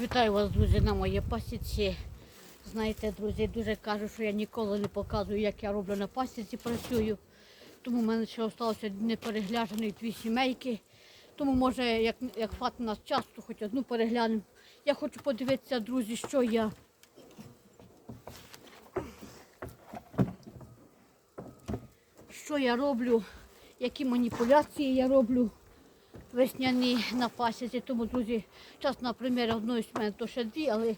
Вітаю вас, друзі, на моїй пасіці. Знаєте, друзі, дуже кажуть, що я ніколи не показую, як я роблю на пасіці, працюю. Тому в мене ще залишилося неперегляджених дві сімейки. Тому, може, як, як хватить нас часу, то хоч одну переглянемо. Я хочу подивитися, друзі, що я. Що я роблю, які маніпуляції я роблю весняні на пасіці. Тому, друзі, зараз на примірі одної сімейки, то ще дві, але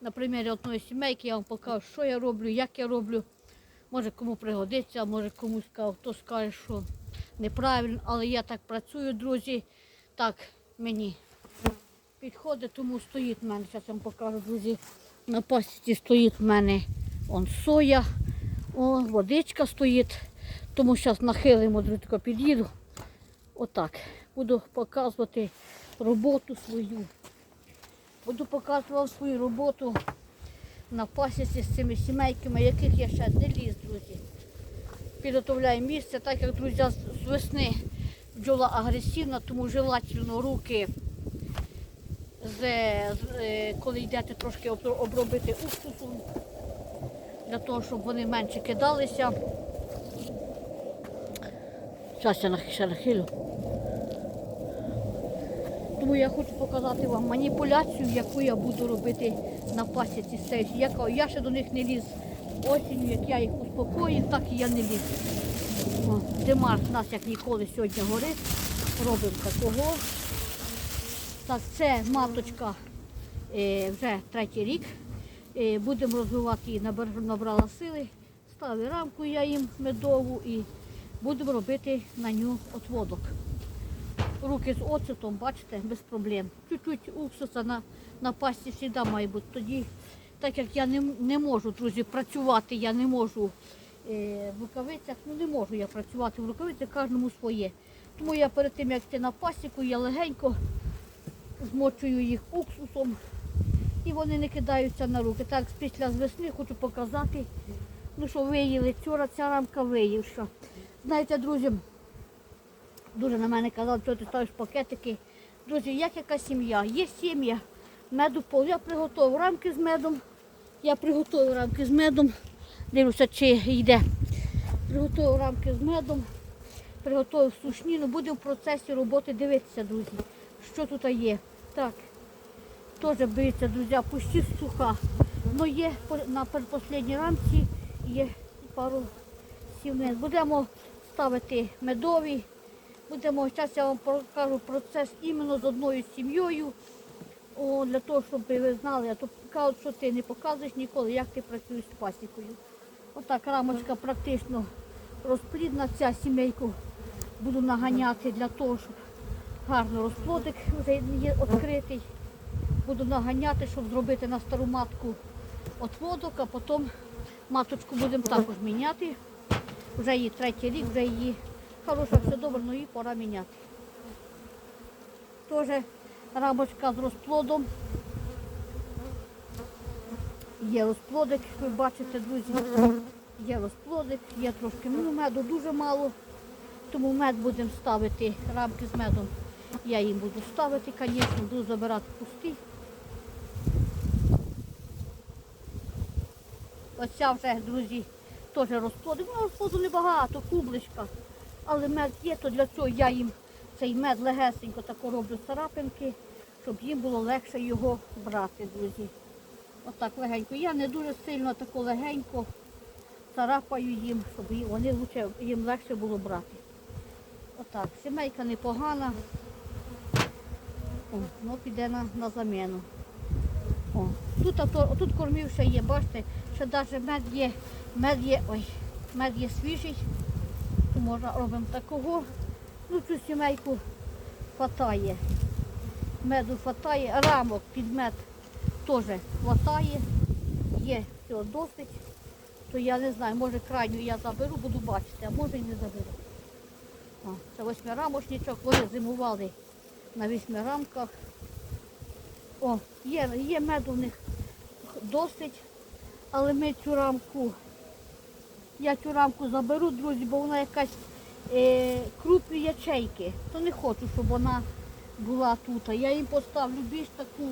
на примірі одної сімейки я вам покажу, що я роблю, як я роблю. Може кому пригодиться, може комусь хто скаже, що неправильно, але я так працюю, друзі. Так мені підходить, тому стоїть в мене, зараз я вам покажу, друзі. На пасіці стоїть в мене он соя, о, водичка стоїть. Тому зараз нахилимо, друзі, під'їду. Отак. Буду показувати роботу свою. Буду показувати свою роботу на пасіці з цими сімейками, яких я ще не ліз, друзі. Підготовляю місце, так як, друзі, з- весни бджола агресивна, тому желательно руки, з, з- е, коли йдете трошки обробити уксусом, для того, щоб вони менше кидалися. Зараз я ще нахилю. Тому я хочу показати вам маніпуляцію, яку я буду робити на пасіці сесії. Я, ще до них не ліз осінню, як я їх успокоїв, так і я не ліз. Димар в нас як ніколи сьогодні горить. Робимо такого. Так, це маточка е, вже третій рік. Е, будемо розвивати її, набрала сили. Ставлю рамку я їм медову і будемо робити на нього отводок. Руки з оцетом, бачите, без проблем. Чуть-чуть уксуса на, на пасті завжди має бути. Тоді, так як я не, не можу, друзі, працювати, я не можу е, в рукавицях, ну не можу я працювати в рукавицях, кожному своє. Тому я перед тим, як йти на пасіку, я легенько змочую їх уксусом і вони не кидаються на руки. Так, після весни хочу показати, ну що виїли, вчора ця рамка виївша. Знаєте, друзі, дуже на мене казали, що ти ставиш пакетики. Друзі, як яка сім'я? Є сім'я, меду пол. Я приготував рамки з медом. Я приготував рамки з медом. Дивлюся, чи йде. Приготував рамки з медом, приготував сушніну. Будемо в процесі роботи дивитися, друзі, що тут є. Так, теж биться, друзі, пусті суха. Ну є на передпоследній рамці є пару сівниць. Будемо ставити медові. Будемо, зараз я вам покажу процес іменно з одною сім'єю. Для того, щоб ви знали, а то що ти не показуєш ніколи, як ти працюєш з пасікою. Отак рамочка практично розплідна. Ця сімейку буду наганяти для того, щоб гарно розплодик є відкритий. Буду наганяти, щоб зробити на стару матку отводок, а потім маточку будемо також міняти. Вже її третій рік, вже її хороша, все добре, але її пора міняти. Теж рамочка з розплодом. Є розплодик, ви бачите, друзі. Є розплодик, є трошки ну, меду, дуже мало. Тому мед будемо ставити, рамки з медом. Я їм буду ставити, звісно, буду забирати пусті. Оця вже, друзі, теж розплодик. Ну, розплоду небагато, кубличка. Але мед є, то для цього я їм цей мед легесенько тако роблю царапинки, щоб їм було легше його брати, друзі. Отак легенько. Я не дуже сильно тако легенько царапаю їм, щоб вони лучше, їм легше було брати. Отак, сімейка непогана. О, ну піде на, на заміну. О, тут, авто, тут кормів ще є, бачите, ще навіть мед є, мед є, ой, мед є свіжий, можна робимо такого. Ну цю сімейку хватає. Меду хватає, рамок під мед теж хватає. Є всього досить. То я не знаю, може крайню я заберу, буду бачити, а може і не заберу. О, це восьмирамочничок, вони зимували на вісьмирамках. О, є, є меду в них досить, але ми цю рамку, я цю рамку заберу, друзі, бо вона якась е, крупні ячейки. То не хочу, щоб вона була тут. Я їм поставлю більш таку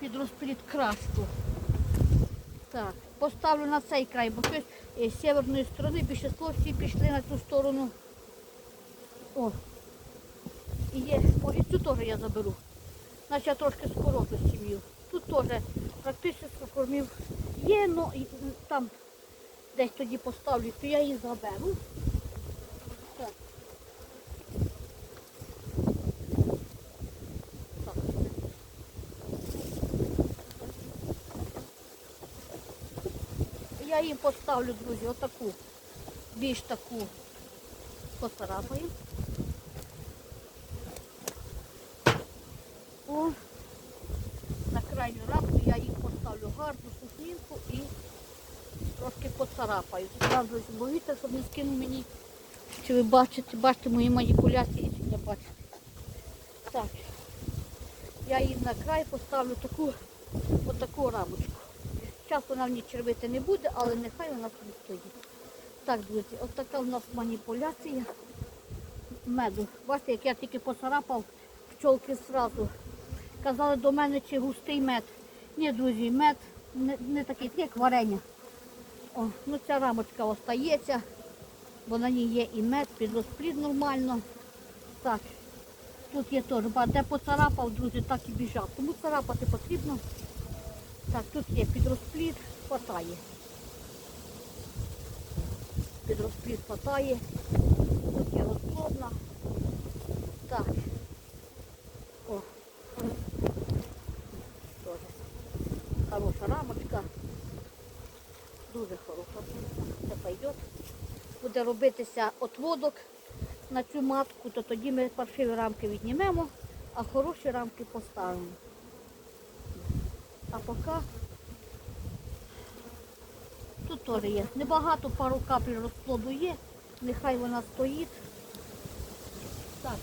під розпліт краску. Так, поставлю на цей край, бо щось е, з северної сторони більшість всі пішли на ту сторону. О. І є, і цю теж я заберу. Значить я трошки скороплю сім'ю. Тут теж практично кормів є, але там десь тоді поставлю, то я її заберу. Я їм поставлю, друзі, отаку, більш таку поцарапаю. О, на крайню рамку я їх поставлю гарну сухнінку і поцарапаю. Зразу боїться, щоб не скинув мені. Чи ви бачите, бачите мої маніпуляції, чи не бачите. Так. Я їм на край поставлю таку, отаку рамочку. Зараз вона в ній червити не буде, але нехай вона тут стоїть. Так, друзі, от така в нас маніпуляція меду. Бачите, як я тільки поцарапав пчолки зразу. Казали до мене, чи густий мед. Ні, друзі, мед не, не такий, як варення. О, ну ця рамочка остається, бо на ній є і мед, під розплід нормально. Так, тут є теж, де поцарапав, друзі, так і біжав. Тому царапати потрібно. Так, тут є підрозплід, хватає. Підрозплід хватає. Тут є розплодна. Так. О. Тоже. Хороша рамочка. Дуже хороша. Це пойде. Буде робитися отводок на цю матку, то тоді ми паршиві рамки віднімемо, а хороші рамки поставимо. А поки тут теж є. Небагато пару капель розплоду є. Нехай вона стоїть. Так.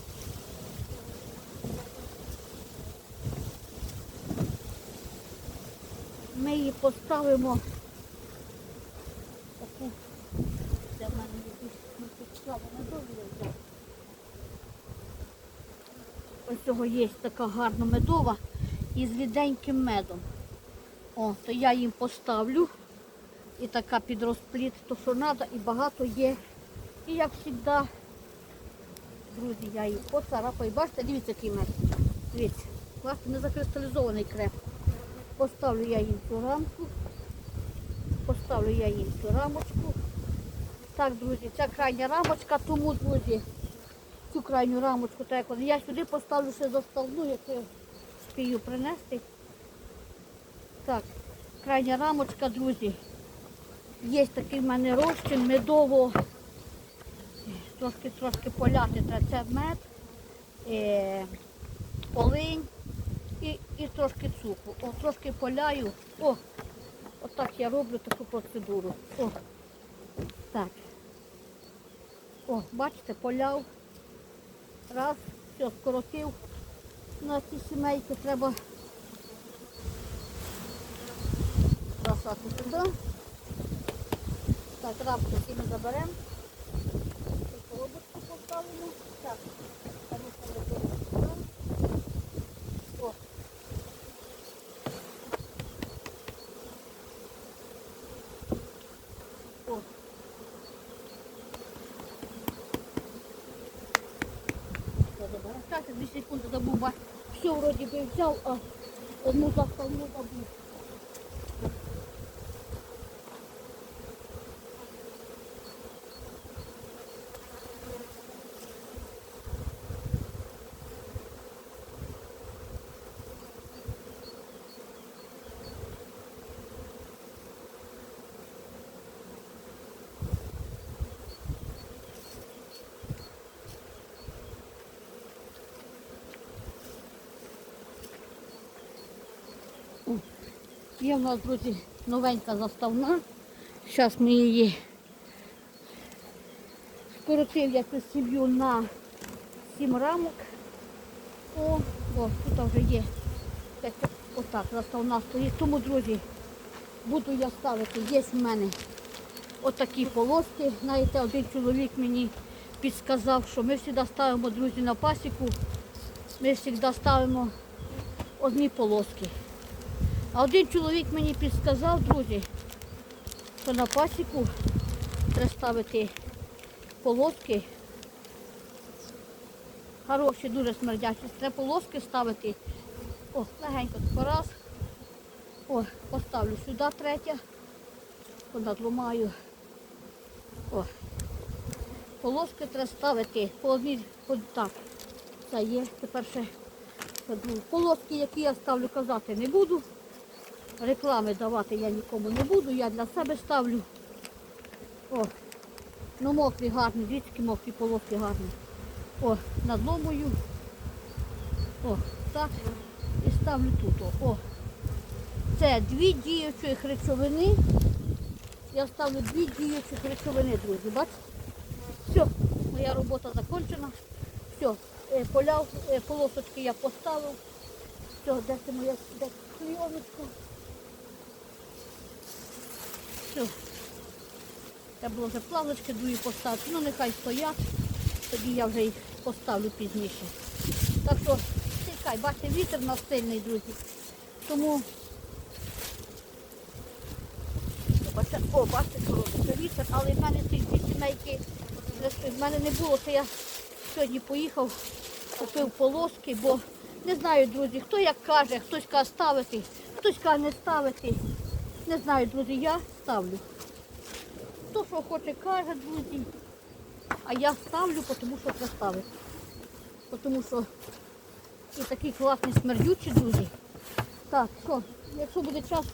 Ми її поставимо таку, Ось цього є така гарна медова із ріденьким медом. О, то я їм поставлю. І така під розпліт, то що треба, і багато є. І як завжди, друзі, я її поцарапаю. Бачите, дивіться, який мед. Дивіться, бачите, не закристалізований крем. Поставлю я їм цю рамку. Поставлю я їм цю рамочку. Так, друзі, ця крайня рамочка, тому, друзі, цю крайню рамочку, так. Я сюди поставлю ще заставну, яку я спію принести. Так, крайня рамочка, друзі. Є такий в мене розчин медово. Трошки трошки поляти. Це мед, е, полинь і, і трошки цукру. О, трошки поляю. О, отак я роблю таку процедуру. О, так. О, бачите, поляв. Раз, все, скоротив. На ці сімейки треба бросати сюди. Так, рамку всі ми заберемо. І коробочку поставимо. Так, а ну, коробочку сюди. О. О. Все, заберемо. Так, забыл, все вроде бы взял, а одну заставну забув. Є в нас, друзі, новенька заставна. Зараз ми її скоротив якусь сім'ю на 7 рамок. О, о, тут вже є. Отак, заставна стоїть. Тому, друзі, буду я ставити. Є в мене отакі полоски. Знаєте, один чоловік мені підказав, що ми завжди ставимо, друзі, на пасіку. Ми завжди ставимо одні полоски. А один чоловік мені підсказав, друзі, що на пасіку треба ставити полоски. Хороші, дуже смердячі. Треба полоски ставити. О, легенько тако раз. О, поставлю сюди третя. Понадломаю. О. Полоски треба ставити по одній, по так. Це є. Тепер ще полоски, які я ставлю, казати не буду. Реклами давати я нікому не буду, я для себе ставлю. О, ну мокрі гарні, дивіться, мокрі полоски гарні. О, надломую. О, так. І ставлю тут. О. О. Це дві діючих речовини. Я ставлю дві діючих речовини, друзі. Бачите? Все, моя робота закінчена. Все, поляв, е, полосочки я поставив. Все, де це моя де кльоночка? Все. Треба було вже плавочки дві поставити. Ну нехай стоять. Тоді я вже їх поставлю пізніше. Так що, чекай, бачите, вітер у нас сильний, друзі. Тому Бачите, о, бачите, що вітер, але в мене цих дві сімейки, в мене не було, то я сьогодні поїхав, купив полоски, бо не знаю, друзі, хто як каже, хтось каже ставити, хтось каже не ставити. Не знаю, друзі, я ставлю. Хто що хоче, каже, друзі. А я ставлю, тому що ставити. Тому що і такі класні смердючі, друзі. Так, що, якщо буде час,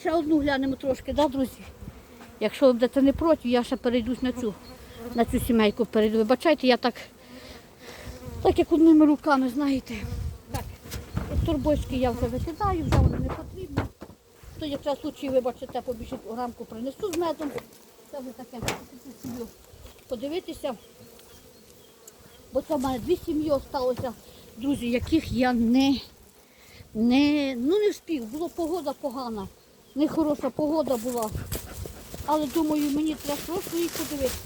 ще одну глянемо трошки, да, друзі? Якщо ви будете не проти, я ще перейдусь на цю, на цю сімейку перейду. Вибачайте, я так, так як одними руками, знаєте. Так, турбочки я вже викидаю, вже вони не потрібні. То якраз случай, вибачте, побіжить у рамку принесу з медом. Це вже таке, хочу подивитися. Бо це в мене дві сім'ї залишилося, друзі, яких я не, не, ну не встиг. Була погода погана, нехороша погода була. Але думаю, мені треба просто їх подивитися.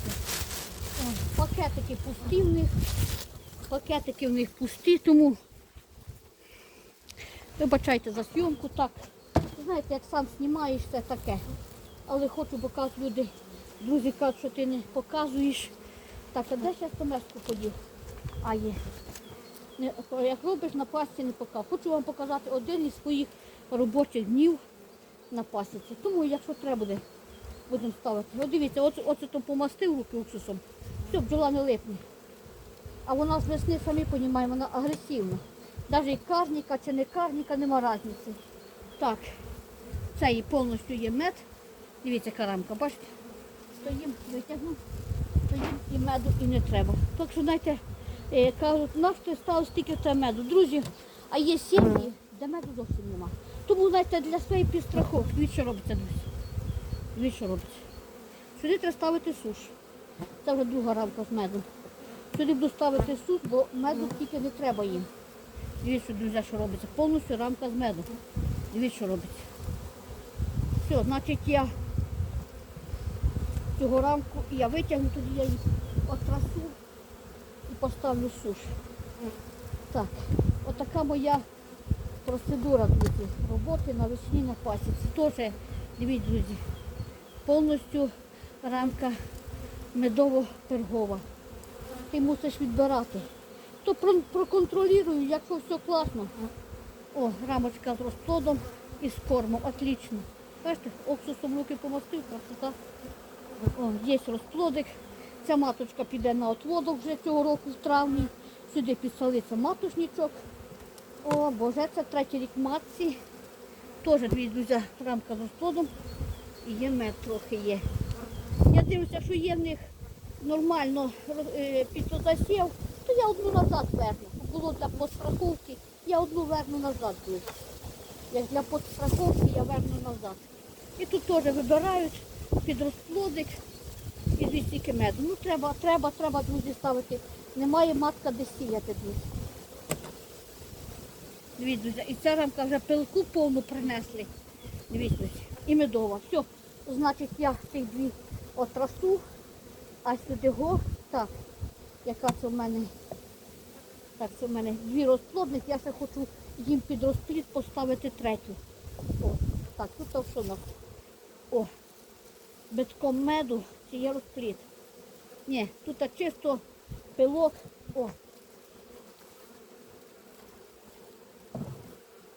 Пакетики пусті в них. Пакетики в них пусті, тому вибачайте за зйомку так. Знаєте, як сам знімаєш, це таке. Але хочу, бо люди, друзі кажуть, що ти не показуєш. Так, а де зараз томеску подів? А є. Не, як робиш на пасті, не показуєш. Хочу вам показати один із своїх робочих днів на пасіці. Тому, якщо треба буде, будемо ставити. От дивіться, оце, оце то помастив руки уксусом. Все, бджола не липне. А вона з весни, самі розуміємо, вона агресивна. Навіть карніка чи не карніка, нема різниці. Так, це і повністю є мед. Дивіться, яка рамка, бачите? Стоїм, витягну, стоїм і меду і не треба. Так що, знаєте, е, кажуть, нащо стало стільки це меду. Друзі, а є сім'ї, де меду зовсім нема. Тому, знаєте, для своєї підстраховки, що робиться, друзі. Що робиться. Сюди треба ставити суш. Це вже друга рамка з медом. Сюди буду ставити суш, бо меду тільки не треба їм. Дивіться, друзі, що робиться. Повністю рамка з меду. Дивіться, що робиться. Все, значить я цього рамку я витягну, тоді я їх отрасу і поставлю суш. Так, отака моя процедура, друзі, роботи навесні на пасіці. Теж, дивіться, друзі, повністю рамка медово-пергова. Ти мусиш відбирати. То проконтролюю, якщо все класно. О, рамочка з розплодом і з кормом. Отлично. Бачите, уксусом руки помастив, красота. О, є розплодик. Ця маточка піде на отводок вже цього року в травні. Сюди підсалиться матушничок. О, боже, це третій рік матці. Теж дві друзі, рамка з розплодом. І є мед трохи є. Я дивлюся, що є в них нормально е, підсосів, то я одну назад верну. Було для постраховки, я одну верну назад. Як для постраховки я верну назад. І тут теж вибирають під розплодик і дві стільки меду. Ну треба, треба, треба, друзі, ставити. Немає матка де сіяти, друзі. Дивіться, друзі, і ця рамка вже пилку повну принесли. Дивіться, і медова. Все, значить я цих дві отрасу, а сюди го, так, яка це в мене, так, це в мене дві розплодних, я ще хочу їм під розплід поставити третю. О, так, тут у нас? О, битком меду чи є розпліт. Ні, тут чисто пилок. О.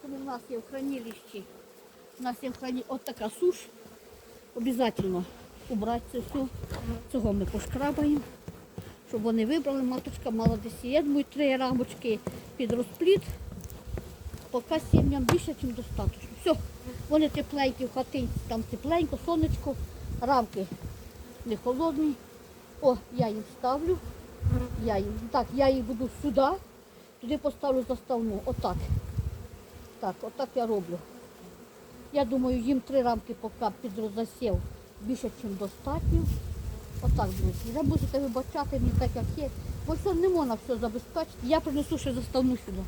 Тому в нас є в хранилищі. У нас є в храні от така суш. Обязательно убрати це все. Цього ми пошкрабаємо, щоб вони вибрали. Маточка мала десь, я думаю, три рамочки під розпліт. Поки сім'ям більше, ніж достатньо. Все, вони тепленькі в хатинці, там тепленько, сонечко, рамки не холодні. О, я їм ставлю. Я їм, так, я їх буду сюди, туди поставлю заставну. Отак. Так, отак я роблю. Я думаю, їм три рамки поки під розосів більше, ніж достатньо. Отак, друзі. Вже будете вибачати мені так, як є. Бо все не можна все забезпечити. Я принесу ще заставну сюди.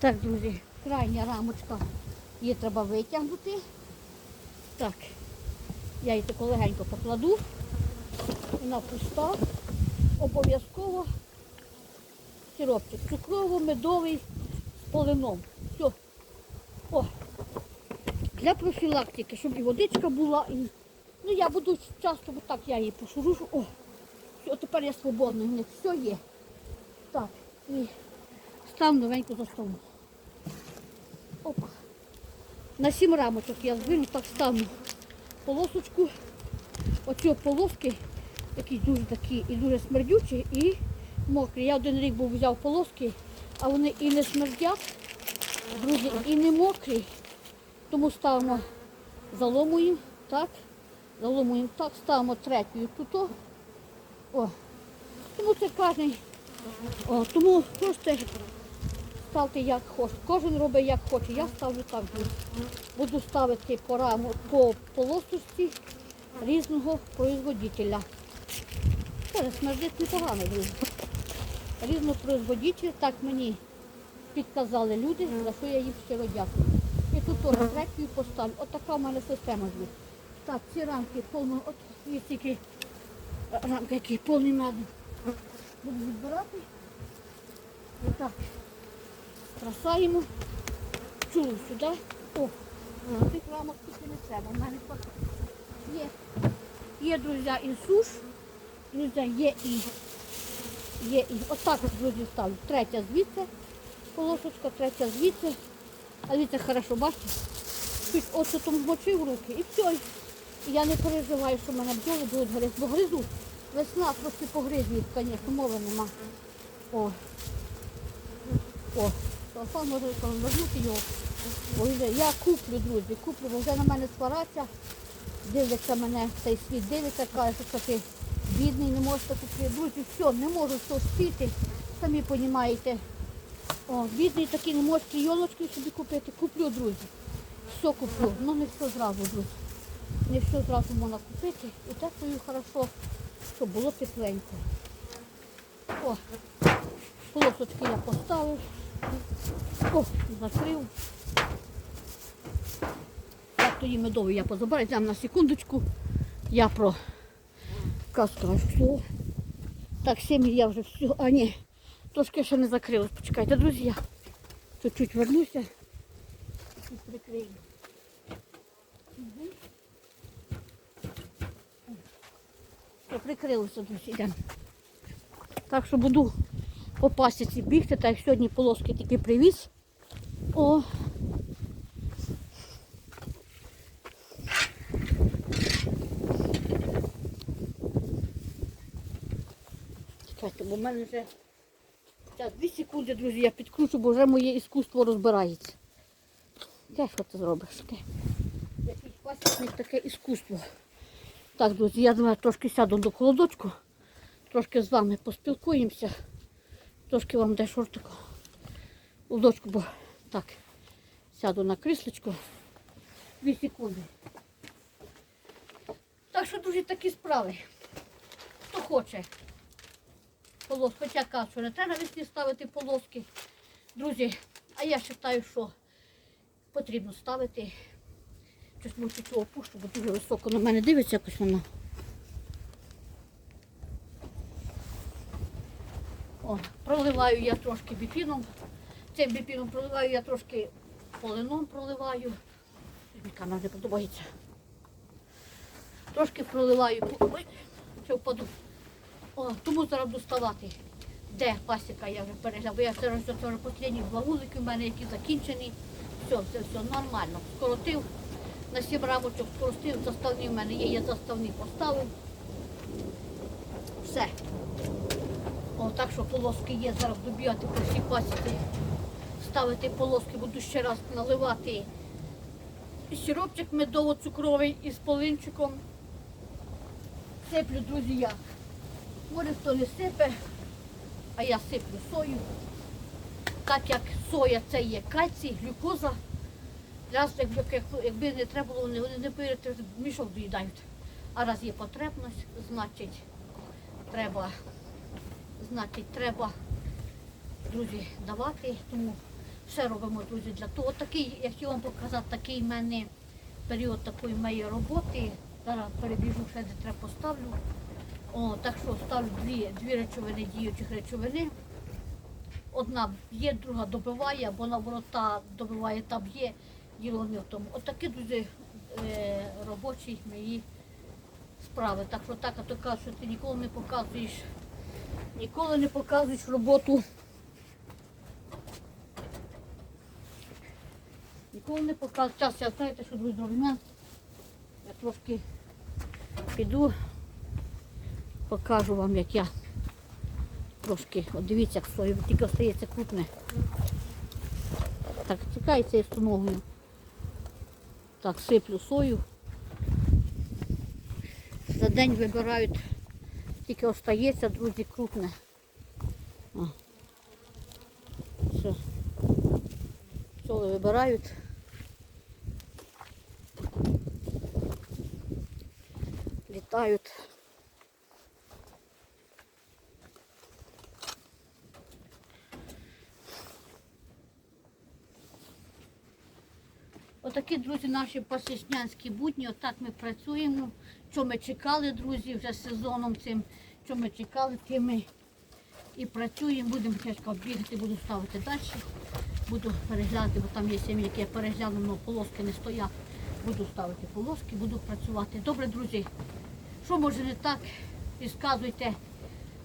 Так, друзі, крайня рамочка. Її треба витягнути. Так, я її тако легенько покладу. Вона пуста. Обов'язково сиропчик цукрово-медовий з полином. Все. О. Для профілактики, щоб і водичка була, і. Ну я буду часто бо так я її пошурушу. О, все, тепер я свободна, в них все є. Так, і став новеньку заставну. Опа. На сім рамочок я звину, так ставлю полосочку. Оці полоски, які дуже такі і дуже смердючі, і мокрі. Я один рік був взяв полоски, а вони і не смердять, друзі, і не мокрі. Тому ставимо, заломуємо, так, заломуємо так, ставимо третю тут. О. Тому це кожен. Тому просто ставте як хочете. Кожен робить як хоче. Я ставлю так. Буду ставити по, раму, по полосості різного производителя. Це смердить непогано, друзі. Різного производителя, так мені підказали люди, за що я їм щиро дякую. І тут теж третю поставлю. От така в мене система звідси. Так, ці рамки повно, от є тільки рамки, які повні меду. Буду відбирати. Отак. Бросаємо чулу сюди. О, цих рамок тут не треба. У мене є. Є, друзі, і суш. Друзі, є і є і. Отак от, друзі, ставлю. Третя звідси, полосочка, третя звідси. А звідси хорошо, бачите? Чуть оцетом змочив руки і все. Я не переживаю, що в мене бджоли будуть гризти. Бо гризу. Весна трошки погризні, звісно, мови нема. О. О. Телефон може розвернути його. Я куплю, друзі, куплю, бо вже на мене свараться. Дивляться мене, цей світ дивиться, каже, що ти бідний, не можеш купити. Друзі, все, не можу спіти. Самі розумієте. О, бідний такий не може клійоночки собі купити. Куплю, друзі. Все куплю. Ну не все зразу, друзі. Не все зразу можна купити. І теплою хорошо, щоб було тепленько. О, полосочки я поставив. О, закрив. Так, тоді медовий я позабираю. Там на секундочку. Я про казка все. Так, сім'ї я вже все. А ні, трошки ще не закрилась. Почекайте, друзі, я чуть-чуть вернуся і прикрию. Прикрилося, друзі. Так що буду по пасіці бігти, так як сьогодні полоски тільки привіз. О. Чекайте, бо в мене вже Зараз, дві секунди, друзі, я підкручу, бо вже моє іскусство розбирається. Де що ти зробиш? Ти? Якийсь пасічник таке іскусство. Так, друзі, я думаю, трошки сяду до холодочку, трошки з вами поспілкуємося, трошки вам де шортику лодочку, бо так, сяду на кріслечко. Дві секунди. Так що, друзі, такі справи. Хто хоче полос, хоча кажуть, не треба навесні ставити полоски. Друзі, а я вважаю, що потрібно ставити. Щось мучу цього опущу, бо дуже високо на мене дивиться якось воно. О, проливаю я трошки біпіном. Цим біпіном проливаю я трошки полином проливаю. Нам не подобається. Трошки проливаю. Ой, що впаду. О, тому зараз доставати. Де пасіка я вже перегляну. Бо я це вже останні два вулики в мене, які закінчені. Все, це все нормально. Скоротив на сім рамочок, скоротив, заставні в мене є, я заставні поставив. Все. О, так що полоски є, зараз добігати по всій пасіці. Ставити полоски, буду ще раз наливати сиропчик медово-цукровий із полинчиком. Сиплю, друзі, я. Може хто не сипе, а я сиплю сою. Так як соя це є кальцій, глюкоза. Раз, якби, якби не треба було, вони, не повірите, мішок доїдають. А раз є потребність, значить треба, значить треба, друзі, давати. Тому все робимо, друзі, для того. Такий, я хотіла вам показати, такий в мене період такої моєї роботи. Зараз перебіжу, ще де треба поставлю. О, так що ставлю дві, дві речовини, діючих речовини. Одна б'є, друга добиває, або наоборот та добиває, та б'є. Діло не в тому. Отакі друзі е, робочі мої справи. Так що так, а то кажуть, що ти ніколи не показуєш, ніколи не показуєш роботу. Ніколи не показуєш. Зараз я знаєте, що друзі зроблю. Я трошки піду, покажу вам, як я трошки, от дивіться, як сою, тільки остається крупне. Так, чекається я з ногою. Так, сиплю сою. За день вибирають, тільки остається, друзі, крупне. Все. Пчоли вибирають. Отакі, друзі, наші пасічнянські будні. Отак ми працюємо. Що ми чекали, друзі, вже сезоном цим, що ми чекали, тим ми і працюємо. Будемо тяжко бігати, буду ставити далі. Буду переглядати, бо там є сім'ї, які я перегляну, але полоски не стоять. Буду ставити полоски, буду працювати. Добре, друзі, що може не так, підказуйте.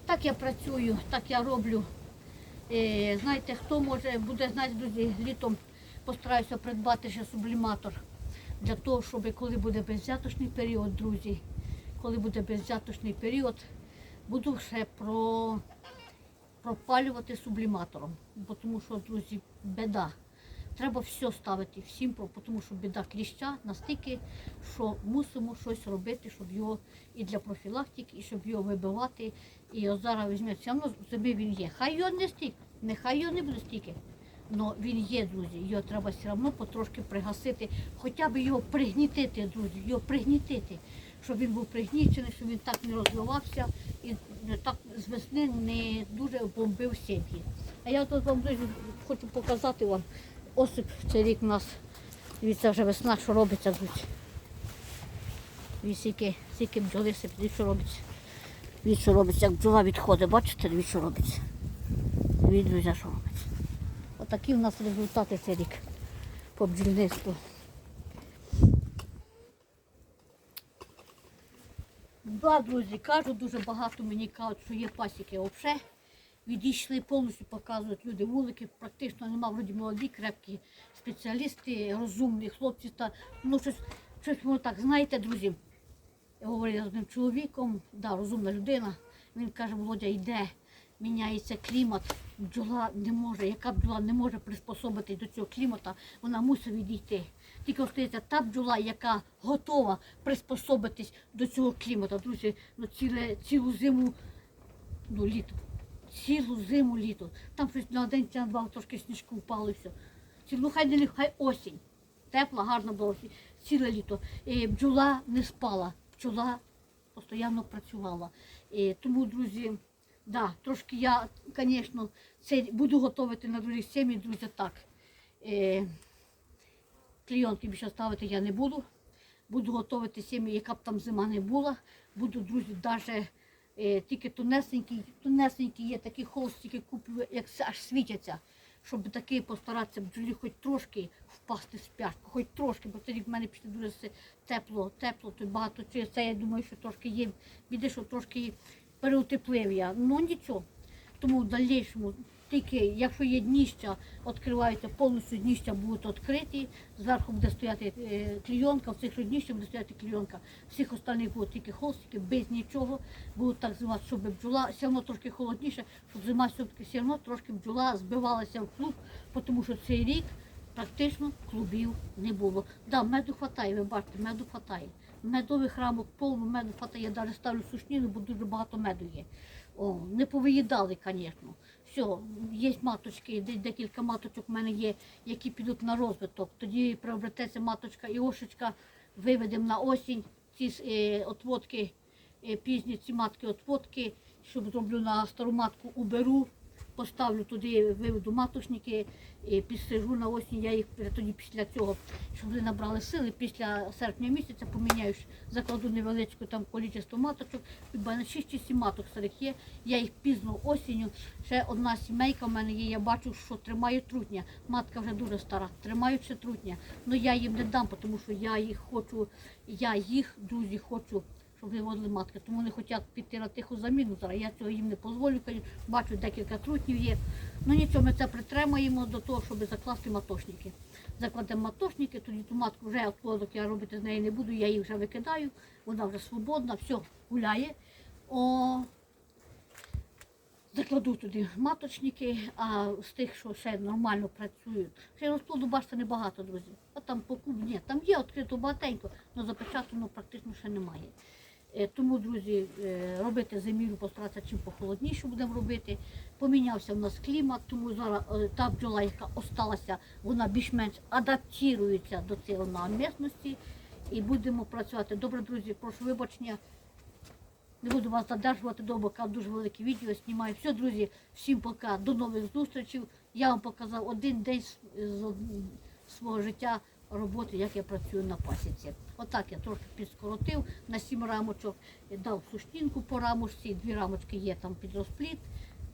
Так я працюю, так я роблю. Е, знаєте, хто може, буде, знаєте, друзі, літом постараюся придбати ще субліматор для того, щоб коли буде безвзяточний період, друзі, коли буде безвзяточний період, буду ще про, пропалювати субліматором. Тому що, друзі, біда. Треба все ставити всім, тому що біда кліща настільки, що мусимо щось робити, щоб його і для профілактики, і щоб його вибивати. І зараз візьмете, все одно в він є. Хай його не стільки, нехай його не буде стільки. Але він є, друзі. Його треба все одно потрошки пригасити, хоча б його пригнітити, друзі, його пригнітити, щоб він був пригнічений, щоб він так не розвивався і так з весни не дуже бомбив сім'ї. А я тут вам хочу показати вам. Осип цей рік у нас, дивіться, вже весна, що робиться, друзі. Дивіться, скільки, бджоли сипить, що робиться. Дивіться, що робиться, як бджола відходить, бачите, дивіться, що робиться. Дивіться, друзі, що робиться. Отакі в нас результати цей рік по бджільництву. Да, друзі, кажуть, дуже багато мені кажуть, що є пасіки взагалі. Відійшли повністю, показують люди вулики, практично нема вроді молоді, крепкі спеціалісти, розумні хлопці. Та, ну, щось, щось воно так, знаєте, друзі. Я говорила з одним чоловіком, да, розумна людина. Він каже, Володя, йде, міняється клімат, бджола не може, яка бджола не може приспособитись до цього клімату, вона мусить відійти. Тільки остається та бджола, яка готова приспособитись до цього клімату. Друзі, ну ціле, цілу зиму, ну літо, цілу зиму літо. Там щось на день чи на два трошки сніжку впало і все. Ну, хай не хай осінь. Тепла, гарна була осінь, ціле літо. І бджола не спала, бджола постійно працювала. І тому, друзі, да, трошки я, звісно, це буду готувати на другій сім'ї, друзі, так. Е, клійонки більше ставити я не буду. Буду готувати сім'ї, яка б там зима не була. Буду, друзі, навіть е, тільки тонесенькі, тонесенькі є такі холстики куплю, як аж світяться, щоб таки постаратися бджолі хоч трошки впасти в спячку, хоч трошки, бо тоді в мене після дуже тепло, тепло, тут багато це я думаю, що трошки є. Біди, що трошки переутеплив я. Ну нічого. Тому в дальнішому, тільки якщо є дніща, відкриваються повністю дніща будуть відкриті. Зверху буде стояти е, клійонка, в цих дніщах буде стояти клійонка. Всіх остальних будуть тільки холстики, без нічого. Будуть так зима, щоб бджола, все одно трошки холодніше, щоб зима все-таки все одно трошки бджола збивалася в клуб, тому що цей рік практично клубів не було. Да, меду хватає, ви бачите, меду хватає. Медових рамок повно меду хватає, я навіть ставлю сушніну, бо дуже багато меду є. О, не повиїдали, звісно. Все, є маточки, де- декілька маточок в мене є, які підуть на розвиток. Тоді приобрететься маточка і ошечка, виведемо на осінь ці е, отводки, е, пізні ці матки отводки, щоб зроблю на стару матку, уберу, поставлю туди, виведу маточники, і підсижу на осінь, я їх тоді після цього, щоб вони набрали сили, після серпня місяця поміняю, закладу невеличку там кількість маточок, і в мене 6 чи 7 маток старих є, я їх пізно осінню, ще одна сімейка в мене є, я бачу, що тримає трутня, матка вже дуже стара, тримають ще трутня, але я їм не дам, тому що я їх хочу, я їх, друзі, хочу щоб виводили матки. Тому вони хочуть піти на тиху заміну. Зараз я цього їм не дозволю. Бачу, декілька трутнів є. Ну нічого, ми це притримаємо до того, щоб закласти матошники. Закладемо матошники, тоді ту матку вже отплодок я робити з неї не буду, я її вже викидаю, вона вже свободна, все, гуляє. О, Закладу туди маточники, а з тих, що ще нормально працюють. Ще розплоду, бачите, небагато, друзі. А там по куб, ні, там є відкрито багатенько, але запечатано практично ще немає. Е, Тому, друзі, е, робити заміру, постаратися чим похолодніше будемо робити. Помінявся в нас клімат, тому зараз е, та бджола, яка осталася, вона більш-менш адаптується до цього на місності і будемо працювати. Добре, друзі, прошу вибачення. Не буду вас задержувати довго, дуже велике відео знімаю. Все, друзі, всім пока, до нових зустрічей. Я вам показав один день з, свого життя роботи, як я працюю на пасіці. Отак я трошки підскоротив на сім рамочок, дав сушнінку по рамочці, дві рамочки є там під розпліт.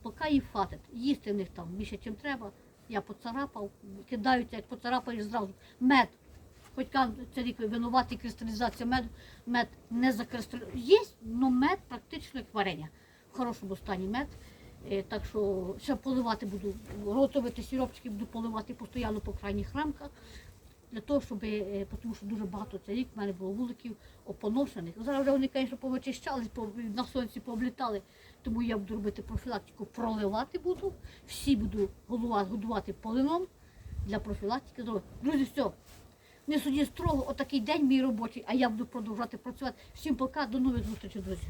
Поки їх хватить. Їсти в них там більше, ніж треба. Я поцарапав, кидаються, як поцарапаєш зразу. Мед. Хоч це рік винуватий кристалізація меду, мед не закристалізує. Є, але мед практично як варення. В хорошому стані мед. Е, Так що ще поливати буду, готувати сіропчики буду поливати постійно по крайніх рамках. Для того, щоб, е, тому що дуже багато цей рік в мене було вуликів опоношених. Зараз вже вони, звісно, повичищались, на сонці пооблітали, тому я буду робити профілактику, проливати буду. Всі буду годувати полином для профілактики здоров'я. Друзі, все. Не судіть строго, отакий день мій робочий, а я буду продовжувати працювати. Всім пока, до нових зустрічей, друзі.